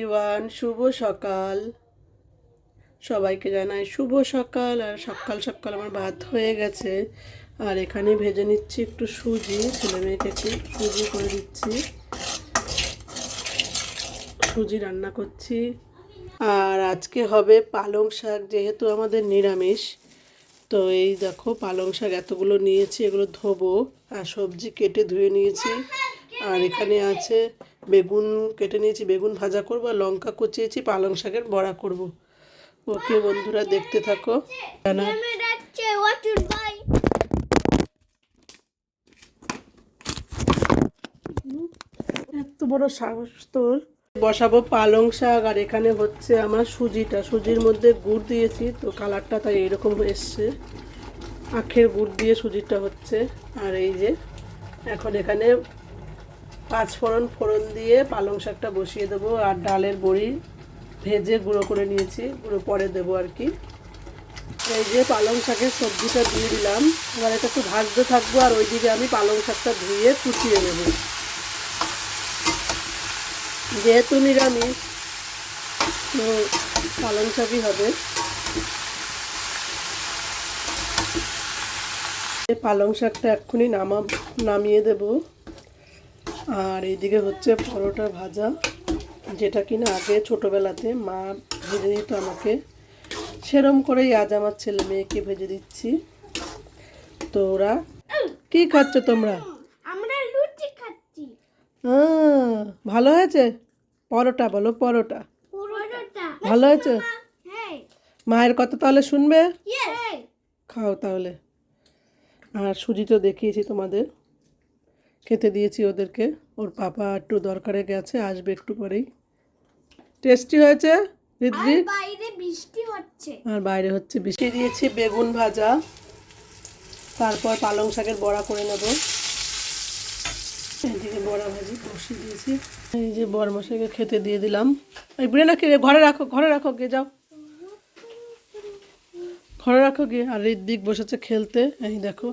ইওয়ান শুভ সকাল। সবাইকে জানাই শুভ সকাল। আর সকাল সকাল আমার ভাত হয়ে গেছে। আর এখানে ভেজে নিচ্ছি একটু সুজি। ছেলে মেয়েকে একটু সুজি করে দিচ্ছি। সুজি রান্না করছি। আর আজকে হবে পালং শাক, যেহেতু আমাদের নিরামিষ। তো এই দেখো, পালং শাক এতগুলো নিয়েছি, এগুলো ধোবো। আর সবজি কেটে ধুয়ে নিয়েছি। আর এখানে আছে বেগুন কেটে নিয়েছি, বেগুন ভাজা করব আর লঙ্কা কুচিয়েছি, পালং শাকের বড়া করব। ওকে বন্ধুরা, দেখতে থাকো। এত বড় সাহস তোর। বসাবো পালং শাক, আর এখানে হচ্ছে আমার সুজিটা। সুজির মধ্যে গুড় দিয়েছি, তো কালারটা তাই এরকম এসছে। আখের গুড় দিয়ে সুজিটা হচ্ছে। আর এই যে, এখন এখানে পাঁচ ফোড়ন ফোড়ন দিয়ে পালং শাকটা বসিয়ে দেবো আর ডালের বড়ি ভেজে গুঁড়ো করে নিয়েছি, গুঁড়ো পরে দেবো আর কি। এই যে পালং শাকের সবজিটা দিয়ে দিলাম, এবার এটা একটু ভাজতে থাকব আর ওইদিকে আমি পালং শাকটা ধুয়ে কুচিয়ে নেব। যেহেতু নিরামিষ, তো পালং শাকই হবে। পালং শাকটা এক্ষুনি নামা নামিয়ে দেব। আর এইদিকে হচ্ছে পরোটা ভাজা যেটা কিনা আগে ছোটোবেলাতে মা ভেজে দিত আমাকে। সেরম করেই আজ আমার ছেলে মেয়েকে ভেজে দিচ্ছি। তো ওরা কী খাচ্ছ তোমরা? ভালো হয়েছে? পরোটা বলো পরোটা। ভালো হয়েছে? হ্যাঁ। মায়ের কথা তাহলে শুনবে? খাও তাহলে। আর সুজি তো দেখিয়েছি তোমাদের। খেতে দিয়েছি ওদেরকে। ওর পাপা একটু দরকারে গেছে আসবে একটু পরেই। টেস্টি হয়েছে আর বাইরে বৃষ্টি হচ্ছে। আর বাইরে হচ্ছে বৃষ্টি দিয়েছি বেগুন ভাজা। তারপর পালং শাকের বড়া করে নেব। এদিকে বড়া ভাজি বসিয়ে দিয়েছি। এই যে বরমশাইকে খেতে দিয়ে দিলাম। এই বুড়ে নাকি রে ঘরে রাখো ঘরে রাখো গে যাও। ঘরে রাখো গে। আর ঋদ্দিক বসেছে খেলতে। এই দেখো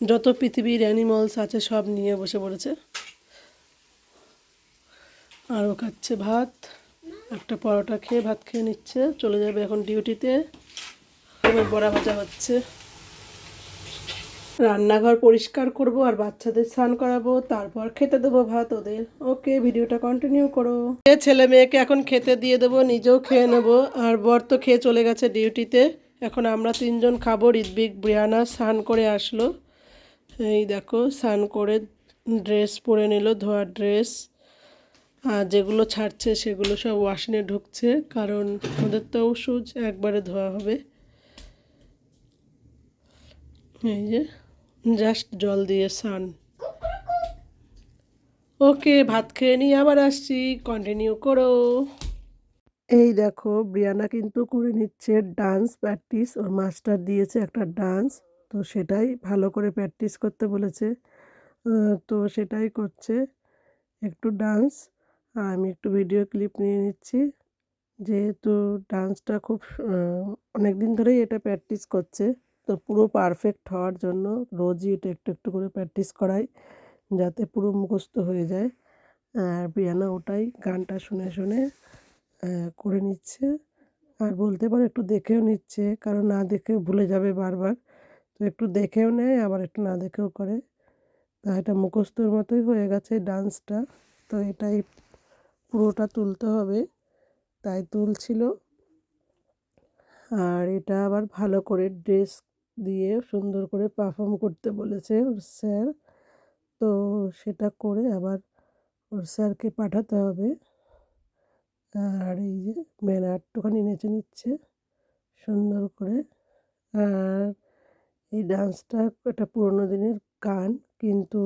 যত পৃথিবীর অ্যানিমালস আছে, সব নিয়ে বসে পড়েছে। আর খাচ্ছে ভাত, একটা পরোটা খেয়ে ভাত খেয়ে নিচ্ছে, চলে যাবে এখন ডিউটিতে আমার বড়া ভাজা হচ্ছে। রান্নাঘর পরিষ্কার করব আর বাচ্চাদের স্নান করাবো, তারপর খেতে দেবো ভাত ওদের। ওকে, ভিডিওটা কন্টিনিউ করো। ছেলে মেয়েকে এখন খেতে দিয়ে দেবো, নিজেও খেয়ে নেব। আর বর তো খেয়ে চলে গেছে ডিউটিতে এখন আমরা তিনজন খাব ঋদ্বিক ব্রিয়ানা স্নান করে আসলো। এই দেখো, স্নান করে ড্রেস পরে নিল, ধোয়া ড্রেস আর যেগুলো ছাড়ছে সেগুলো সব ওয়াশিনে ঢুকছে, কারণ ওদের তো ওষুধ একবারে ধোয়া হবে। এই যে জাস্ট জল দিয়ে স্নান। ওকে, ভাত খেয়ে নিয়ে আবার আসছি কন্টিনিউ করো। এই দেখো, ব্রিয়ানা কিন্তু করে নিচ্ছে ডান্স প্র্যাকটিস ওর মাস্টার দিয়েছে একটা ডান্স তো সেটাই ভালো করে প্র্যাকটিস করতে বলেছে। তো সেটাই করছে। একটু ডান্স আর আমি একটু ভিডিও ক্লিপ নিয়ে নিচ্ছি। যেহেতু ডান্সটা খুব অনেক দিন ধরেই এটা প্র্যাকটিস করছে। তো পুরো পারফেক্ট হওয়ার জন্য রোজই এটা একটু একটু করে প্র্যাকটিস করাই, যাতে পুরো মুখস্থ হয়ে যায়। আর ব্রিয়ানা ওটাই গানটা শুনে শুনে করে নিচ্ছে। আর বলতে পারো একটু দেখেও নিচ্ছে, কারণ না দেখে ভুলে যাবে বারবার। তো একটু দেখেও নেয় আবার একটু না দেখেও করে। তা এটা মুখস্থর মতোই হয়ে গেছে ডান্সটা। তো এটাই পুরোটা তুলতে হবে, তাই তুলছিল। আর এটা আবার ভালো করে ড্রেস দিয়ে সুন্দর করে পারফর্ম করতে বলেছে ওর স্যার। তো সেটা করে আবার ওর স্যারকে পাঠাতে হবে। আর এই যে মেয়েরা একটুখানি নেচে নিচ্ছে সুন্দর করে। আর এই ডান্সটা একটা পুরোনো দিনের গান, কিন্তু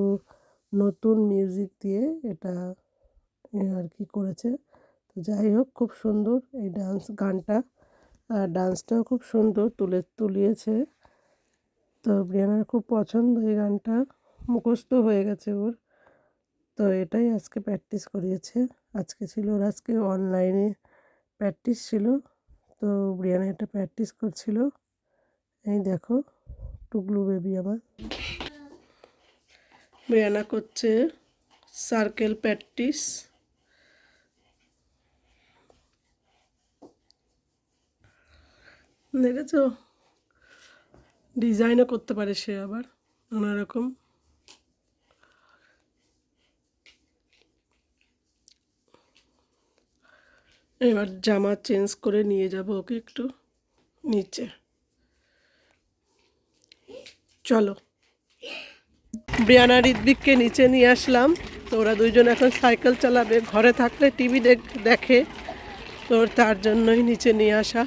নতুন মিউজিক দিয়ে এটা আর কি করেছে। তো যাই হোক, খুব সুন্দর এই ডান্স গানটা। আর ডান্সটাও খুব সুন্দর, তুলে, তুলিয়েছে। তো ব্রিয়ানার খুব পছন্দ এই গানটা। মুখস্থ হয়ে গেছে ওর। তো এটাই আজকে প্র্যাকটিস করিয়েছে। আজকে ছিল ওর আজকে অনলাইনে প্র্যাকটিস ছিল। তো ব্রিয়ানা এটা প্র্যাকটিস করছিল। এই দেখো। টুকলু বেবি আমার। বেয়ানা করছে সার্কেল প্র্যাকটিস দেখেছ? ডিজাইনও করতে পারে সে আবার নানা রকম এবার জামা চেঞ্জ করে নিয়ে যাব ওকে একটু নিচে। চলো। ব্রিয়ানা ঋদ্বিককে নিচে নিয়ে আসলাম। তো ওরা দুইজন এখন সাইকেল চালাবে, ঘরে থাকলে টিভি দেখ। তো তার জন্যই নিচে নিয়ে আসা।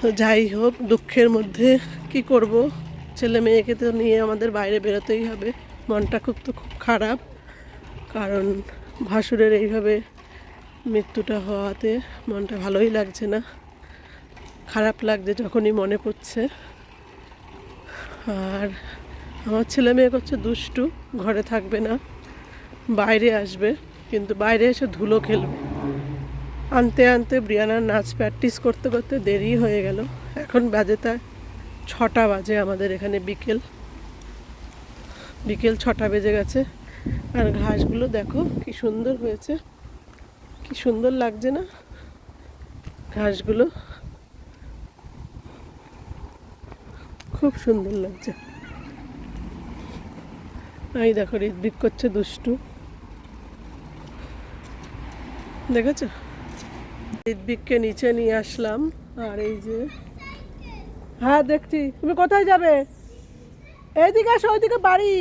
তো যাই হোক, দুঃখের মধ্যে কি করব? ছেলে মেয়েকে তো নিয়ে আমাদের বাইরে বেরোতেই হবে। মনটা খুব তো খুব খারাপ। কারণ ভাসুরের এইভাবে মৃত্যুটা হওয়াতে মনটা ভালোই লাগছে না। খারাপ লাগছে যখনই মনে পড়ছে। আর আমার ছেলে মেয়ে করছে দুষ্টু, ঘরে থাকবে না, বাইরে আসবে, কিন্তু বাইরে এসে ধুলো খেলবে। আনতে আনতে ব্রিয়ানার নাচ প্র্যাকটিস করতে করতে দেরি হয়ে গেল। এখন বাজে তা ছটা বাজে আমাদের এখানে বিকেল। বিকেল ছটা বেজে গেছে। আর ঘাসগুলো দেখো কি সুন্দর হয়েছে। কি সুন্দর লাগছে না ঘাসগুলো। খুব সুন্দর লাগছে। এই দেখো ঋদ্বিক করছে দুষ্টু। দেখেছ? ঋদ্বিককে নিচে নিয়ে আসলাম, আর এই যে হ্যাঁ দেখছি। তুমি কোথায় যাবে? এইদিকে আসো, ওইদিকে বাড়ি।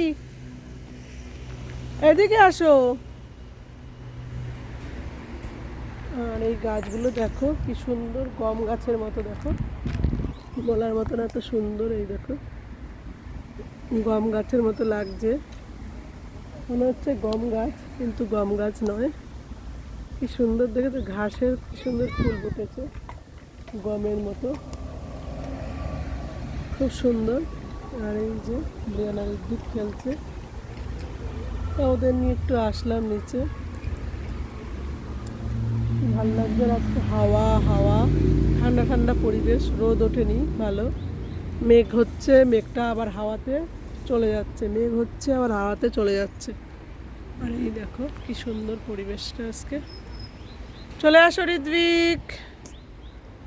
এদিকে আসো। আর এই গাছগুলো দেখো, কি সুন্দর গম গাছের মতো, দেখো। বলার মতন এত সুন্দর এই দেখো। গম গাছের মতো লাগছে। মনে হচ্ছে গম গাছ, কিন্তু গম গাছ নয়। কি সুন্দর দেখেছ? ঘাসের কি সুন্দর ফুল ফুটেছে গমের মতো। খুব সুন্দর। আর এই যে বিয়ানার দিক খেলছে। তা ওদের নিয়ে একটু আসলাম নিচে। লাগবে আর আজকে হাওয়া হাওয়া। ঠান্ডা ঠান্ডা পরিবেশ, রোদ ওঠেনি, ভালো। মেঘ হচ্ছে, মেঘটা আবার হাওয়াতে চলে যাচ্ছে। মেঘ হচ্ছে, আবার হাওয়াতে চলে যাচ্ছে। আর এই দেখো, কি সুন্দর পরিবেশটা আজকে। চলে আসো ঋদ্বিক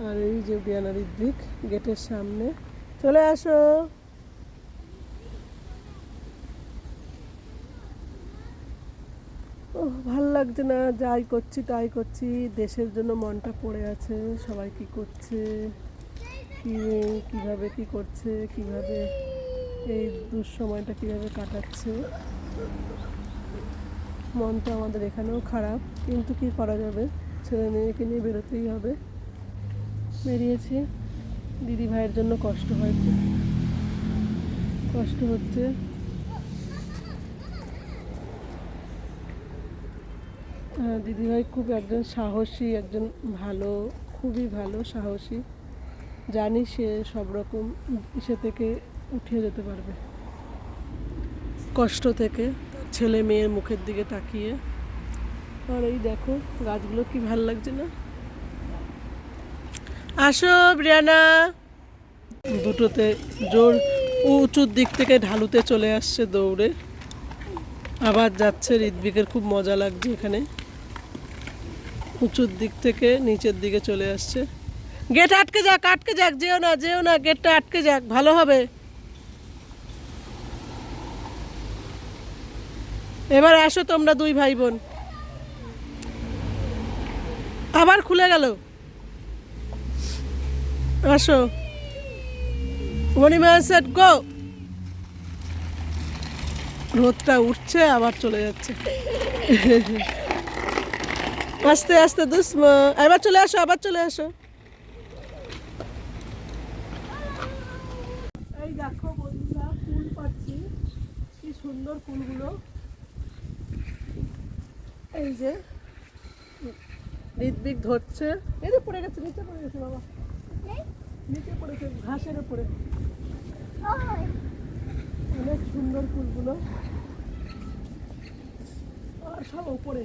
আর এই যে বিয়ানা ঋদ্বিক গেটের সামনে। চলে আসো। ভালো লাগছে না, যাই করছি তাই করছি, দেশের জন্য মনটা পড়ে আছে, সবাই কি করছে, কি কীভাবে কি করছে, কীভাবে এই দুঃসময়টা কীভাবে কাটাচ্ছে। মনটা আমাদের এখানেও খারাপ, কিন্তু কি করা যাবে? ছেলে মেয়েকে নিয়ে বেরোতেই হবে। বেরিয়েছি। দিদি ভাইয়ের জন্য কষ্ট হয় কষ্ট হচ্ছে। দিদিভাই খুব একজন সাহসী, একজন ভালো, খুবই ভালো সাহসী। জানি সে সব রকম ইসে থেকে উঠে যেতে পারবে। কষ্ট থেকে ছেলে মেয়ের মুখের দিকে তাকিয়ে। আর এই দেখো, গাছগুলো কি ভালো লাগছে না? আসো, ব্রিয়ানা। দুটোতে জোর উঁচুর দিক থেকে ঢালুতে চলে আসছে দৌড়ে। আবার যাচ্ছে ঋদ্বিকের খুব মজা লাগছে এখানে। উঁচুর দিক থেকে নিচের দিকে চলে আসছে। গেট আটকে যাক আটকে যাক, যেও না যেও না গেটটা আটকে যাক, ভালো হবে। এবার আসো তোমরা দুই ভাই বোন আবার খুলে গেল। আসো। মণিমা সেট গো রোদটা উঠছে, আবার চলে যাচ্ছে। আস্তে আস্তে দুষ্ম এবার চলে আসো, আবার চলে আসো। এই দেখো বন্ধুরা, ফুল পাচ্ছি। কি সুন্দর ফুলগুলো। এই যে ঋদ্বিক ধরছে। এই যে পড়ে গেছে, নিচে পড়ে গেছে বাবা। নিচে পড়েছে ঘাসের উপরে। অনেক সুন্দর ফুলগুলো। আর সব উপরে।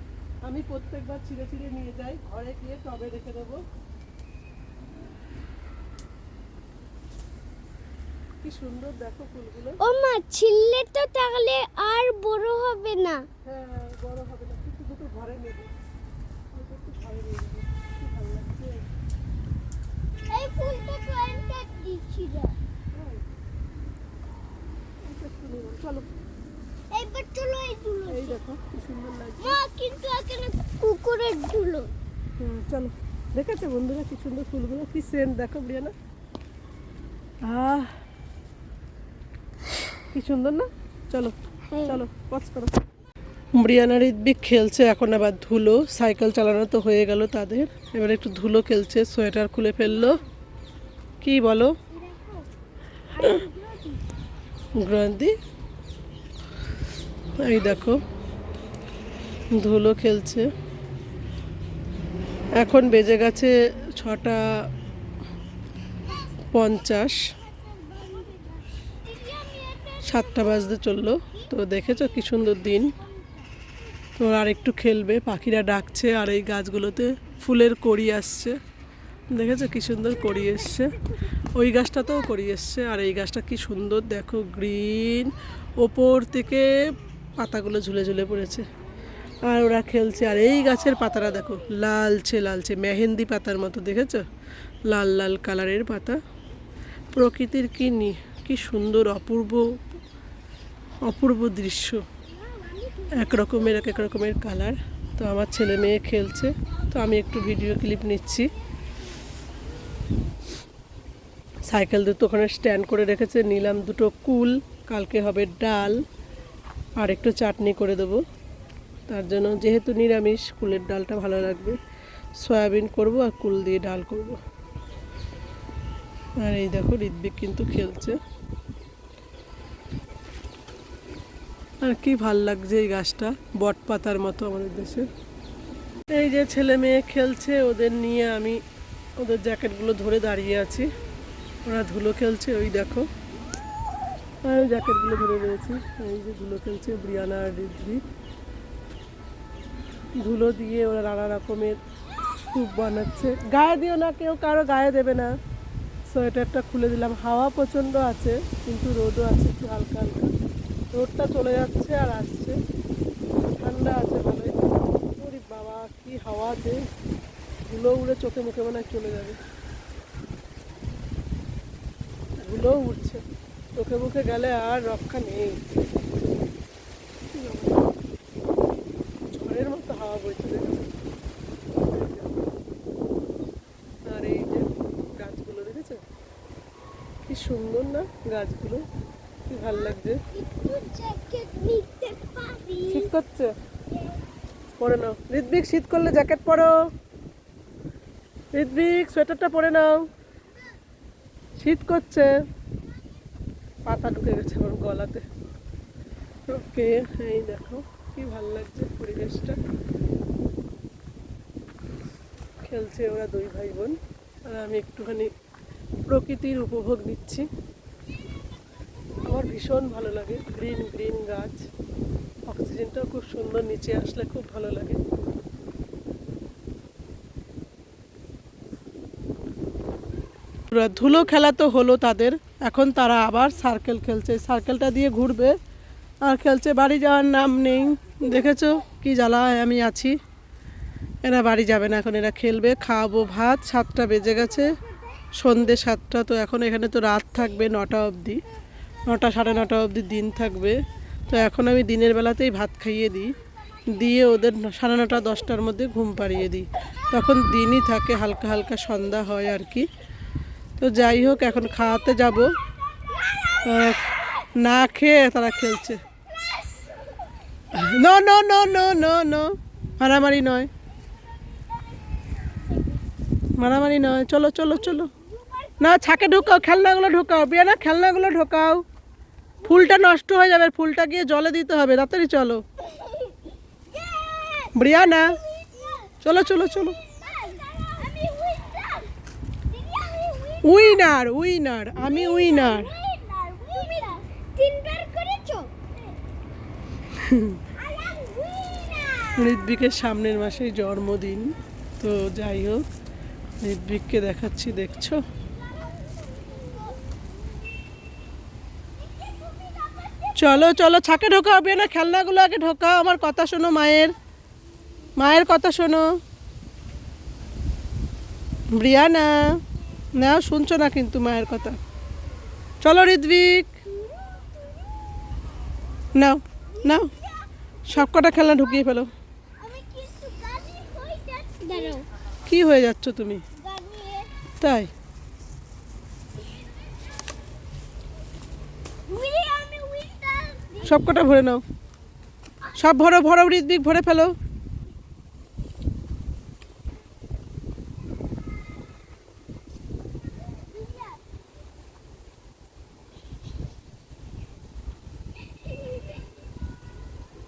আমি প্রত্যেকবার ছিঁড়ে ছিঁড়ে নিয়ে যাই ঘরে গিয়ে টবে রেখে দেবো। কি সুন্দর দেখো ফুলগুলো। ও মা ছিললে তো তাহলে আর বড় হবে না। হ্যাঁ বড় হবে না কিছু দুটো ঘরে নেবে। ওটা ঘরে নিয়ে যাব কি ভালো লাগছে। এই ফুলটা দিচ্ছিল হ্যাঁ। একটু চলো এইবার চলো এই দুলো এই দেখো কি সুন্দর লাগছে। মা কিন্তু এখানে কুকুরের দুলো হুম, চলো। দেখেছ বন্ধুরা কি সুন্দর ফুলগুলো? কি সেন্ট দেখো ব্রিয়ানা আহ কি সুন্দর না? চলো হ্যাঁ। চলো পজ করো। ব্রিয়ানা ঋদ্বিক খেলছে এখন আবার ধুলো। সাইকেল চালানো তো হয়ে গেল তাদের। এবার একটু ধুলো খেলছে সোয়েটার খুলে ফেলল। কি বলো? গ্রন্থি? এই দেখো। ধুলো খেলছে। এখন বেজে গেছে ছটা পঞ্চাশ। সাতটা বাজতে চলল। তো দেখেছ কি সুন্দর দিন। তো আর একটু খেলবে। পাখিরা ডাকছে আর এই গাছগুলোতে ফুলের কড়ি আসছে। দেখেছ কি সুন্দর কড়ি এসছে। ওই গাছটাতেও কড়ি এসছে। আর এই গাছটা কি সুন্দর। দেখো, গ্রিন। ওপর থেকে পাতাগুলো ঝুলে ঝুলে পড়েছে। আর ওরা খেলছে। আর এই গাছের পাতাটা দেখো, লালচে লালচে, মেহেন্দি পাতার মতো, দেখেছ? লাল লাল কালারের পাতা। প্রকৃতির কি নি, কি সুন্দর, অপূর্ব অপূর্ব দৃশ্য। এক রকমের, এক এক রকমের কালার। তো আমার ছেলে মেয়ে খেলছে। তো আমি একটু ভিডিও ক্লিপ নিচ্ছি। সাইকেল দুটো ওখানে স্ট্যান্ড করে রেখেছে। নিলাম দুটো কুল, কালকে হবে ডাল। আর একটু চাটনি করে দেবো। তার জন্য যেহেতু নিরামিষ, কুলের ডালটা ভালো লাগবে। সয়াবিন করব আর কুল দিয়ে ডাল করব। আর এই দেখো ঋদ্বিক কিন্তু খেলছে। আর কি ভালো লাগছে এই গাছটা বট পাতার মতো আমাদের দেশে। এই যে ছেলে মেয়ে খেলছে, ওদের নিয়ে আমি ওদের জ্যাকেটগুলো ধরে দাঁড়িয়ে আছি। ওরা ধুলো খেলছে, ওই দেখো। ওই জ্যাকেটগুলো ধরে রয়েছে। এই যে ধুলো খেলছে, ব্রিয়ানা আর ঋদ্বিক ধুলো দিয়ে ওরা নানা রকমের স্তূপ বানাচ্ছে। গায়ে দিও না, কেউ কারও গায়ে দেবে না। সোয়েটারটা খুলে দিলাম। হাওয়া প্রচণ্ড আছে, কিন্তু রোদও আছে একটু হালকা হালকা। রোদটা চলে যাচ্ছে আর আসছে। ঠান্ডা আছে ভালোই ওরে বাবা, কি হাওয়া যে। ধুলো উড়ে চোখে মুখে মনে চলে যাবে। ধুলো উঠছে চোখে মুখে গেলে আর রক্ষা নেই ঝড়ের মতো হাওয়া বইছে দেখেছ? আর এই যে গাছগুলো দেখেছ কি সুন্দর না গাছগুলো কি ভালো লাগছে? শীত করছে? পরে নাও। ঋদ্বিক শীত করলে জ্যাকেট পরো। ঋদ্বিক সোয়েটারটা পরে নাও। শীত করছে। পাতা ঢুকে গেছে আমার গলাতে। ওকে এই দেখো কি ভালো লাগছে পরিবেশটা। খেলছে ওরা দুই ভাই বোন। আর আমি একটুখানি প্রকৃতির উপভোগ নিচ্ছি। ভীষণ ভালো লাগে। গ্রিন গ্রিন গাছ। অক্সিজেনটাও খুব সুন্দর, নিচে আসলে খুব ভালো লাগে। ধুলো খেলা তো হলো তাদের। এখন তারা আবার সার্কেল খেলছে। সার্কেলটা দিয়ে ঘুরবে। আর খেলছে, বাড়ি যাওয়ার নাম নেই। দেখেছ কি জ্বালায় আমি আছি। এরা বাড়ি যাবে না এখন, এরা খেলবে। খাওয়াবো ভাত, সাতটা বেজে গেছে। সন্ধে সাতটা, তো এখন এখানে তো রাত থাকবে নটা অবধি। নটা সাড়ে নটা অবধি দিন থাকবে। তো এখন আমি দিনের বেলাতেই ভাত খাইয়ে দিই। দিয়ে ওদের সাড়ে নটা, দশটার মধ্যে ঘুম পাড়িয়ে দিই। তখন দিনই থাকে, হালকা হালকা সন্ধ্যা হয় আর কি। তো যাই হোক, এখন খাওয়াতে যাব। না খেয়ে তারা খেলছে। No no no no no no মারামারি নয়। মারামারি নয়। চলো চলো চলো। না, ছাকে ঢোকাও, খেলনাগুলো ঢোকাও। বিয়ানা, খেলনাগুলো ঢোকাও। ফুলটা নষ্ট হয়ে যাবে, ফুলটা গিয়ে জলে দিতে হবে, তাড়াতাড়ি চলো। ব্রিয়ানা, চলো চলো চলো। উইনার উইনার, আমি উইনার। ঋদ্বিকের সামনের মাসেই জন্মদিন, তো যাই হোক ঋদ্বিককে দেখাচ্ছি, দেখছ? চলো চলো ছাকে ঢোকা হবে না খেলনাগুলো আগে ঢোকাও আমার কথা শোনো মায়ের। মায়ের কথা শোনো। ব্রিয়ানা নাও শুনছো না কিন্তু মায়ের কথা। চলো ঋদ্বিক নাও নাও সব কটা খেলনা ঢুকিয়ে ফেলো। কি হয়ে যাচ্ছ তুমি? তাই? সব কটা ভরে নাও। সব ভরো ভরো ঋদ্বিক ভরে ফেলো।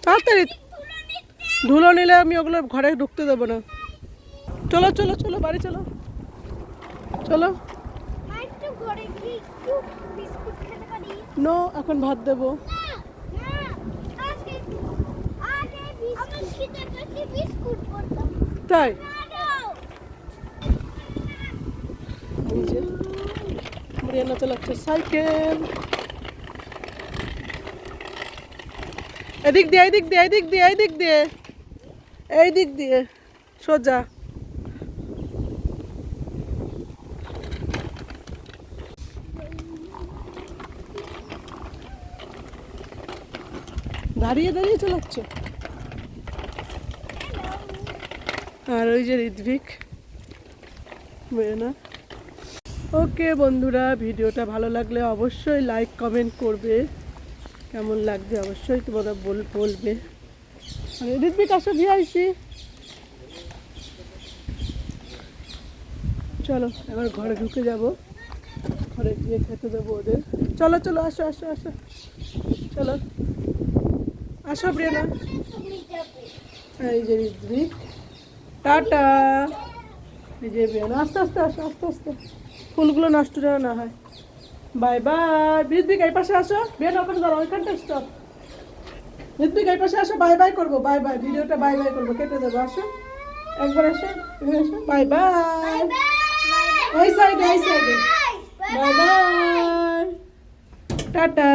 তাড়াতাড়ি ধুলো নিলে আমি ওগুলো ঘরে ঢুকতে দেবো না। চলো চলো চলো বাড়ি চলো। চলো। নো এখন ভাত দেবো না না আগে আগে আমি খেতে পাচ্ছি বিস্কুট করতাম তাই? না দাও এই যে ব্রিয়ানা চালাচ্ছে সাইকেল। এদিক দিয়ে এদিক দিয়ে এদিক দিয়ে এদিক দিয়ে। এই দিক দিয়ে, সোজা। দাঁড়িয়ে দাঁড়িয়ে চালাচ্ছে আর ওই যে ঋদ্ভিক না ওকে বন্ধুরা, ভিডিওটা ভালো লাগলে অবশ্যই লাইক কমেন্ট করবে। কেমন লাগবে অবশ্যই তোমরা বল, বলবে। আর ঋদ্বিক আসো ভিআইসি চলো, এবার ঘরে ঢুকে যাব। ঘরে গিয়ে খেতে দেবো ওদের। চলো চলো, আসো আসো আসো। চলো। আসো প্রিয়না এই যে ঋদ্বিক টাটা। যে বেরোনো আস্তে আস্তে আসো আস্তে আস্তে। ফুলগুলো নষ্ট যেন না হয়। Bye bye. ঋদ্বিক এই পাশে আসো। বের, ওখানে দাঁড়াও, ওইখানটা স্টপ ঋদ্বিক এই পাশে আসো, বাই বাই করব। Bye bye. ভিডিওটা বাই বাই করব। কেটে দেবো, আসো। একবার আসো আসো। Bye bye. ওই সাইডে এই সাইডে বাই বাই। টাটা।